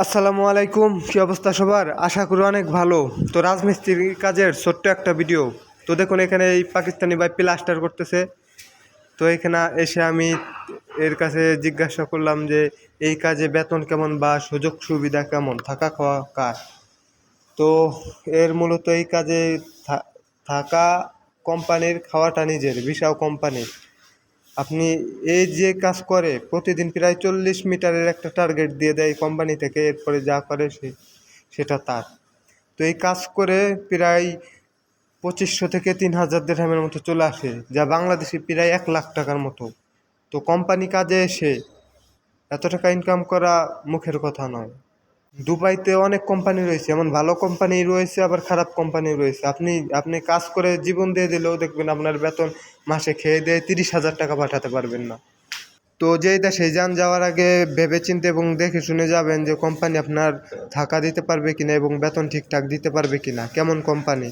আসসালামু আলাইকুম, কি অবস্থা সবার? আশা করি অনেক ভালো। তো রাজমিস্ত্রির কাজের ছোট্ট একটা ভিডিও তো দেখুন, এখানে এই পাকিস্তানি ভাই প্লাস্টার করতেছে। তো এখানে এসে আমি এর কাছে জিজ্ঞাসা করলাম যে, এই কাজে বেতন কেমন বা সুযোগ সুবিধা কেমন? থাকা খাওয়া কার? তো এর মূলত এই কাজে থাকা কোম্পানির, খাওয়াটা নিজের বিশাও কোম্পানির। আপনি এই যে কাজ করে, প্রতিদিন প্রায় চল্লিশ মিটারের একটা টার্গেট দিয়ে দেয় কোম্পানি থেকে, এরপরে যা করে সে, সেটা তার। তো এই কাজ করে প্রায় পঁচিশশো থেকে তিন হাজার দেড়হামের মতো চলে আসে, যা বাংলাদেশে প্রায় এক লাখ টাকার মতো। তো কোম্পানি কাজে এসে এত টাকা ইনকাম করা মুখের কথা নয়। দুবাইতে অনেক কোম্পানি রয়েছে, এমন ভালো কোম্পানি রয়েছে, আবার খারাপ কোম্পানি রয়েছে। আপনি আপনি কাজ করে জীবন দিয়ে দিলেও দেখবেন আপনার বেতন মাসে খেয়ে দিয়ে তিরিশ হাজার টাকা পাঠাতে পারবেন না। তো যেই দেশে যান, যাওয়ার আগে ভেবে চিনতে এবং দেখে শুনে যাবেন যে কোম্পানি আপনার থাকা দিতে পারবে কিনা এবং বেতন ঠিকঠাক দিতে পারবে কিনা। কেমন কোম্পানি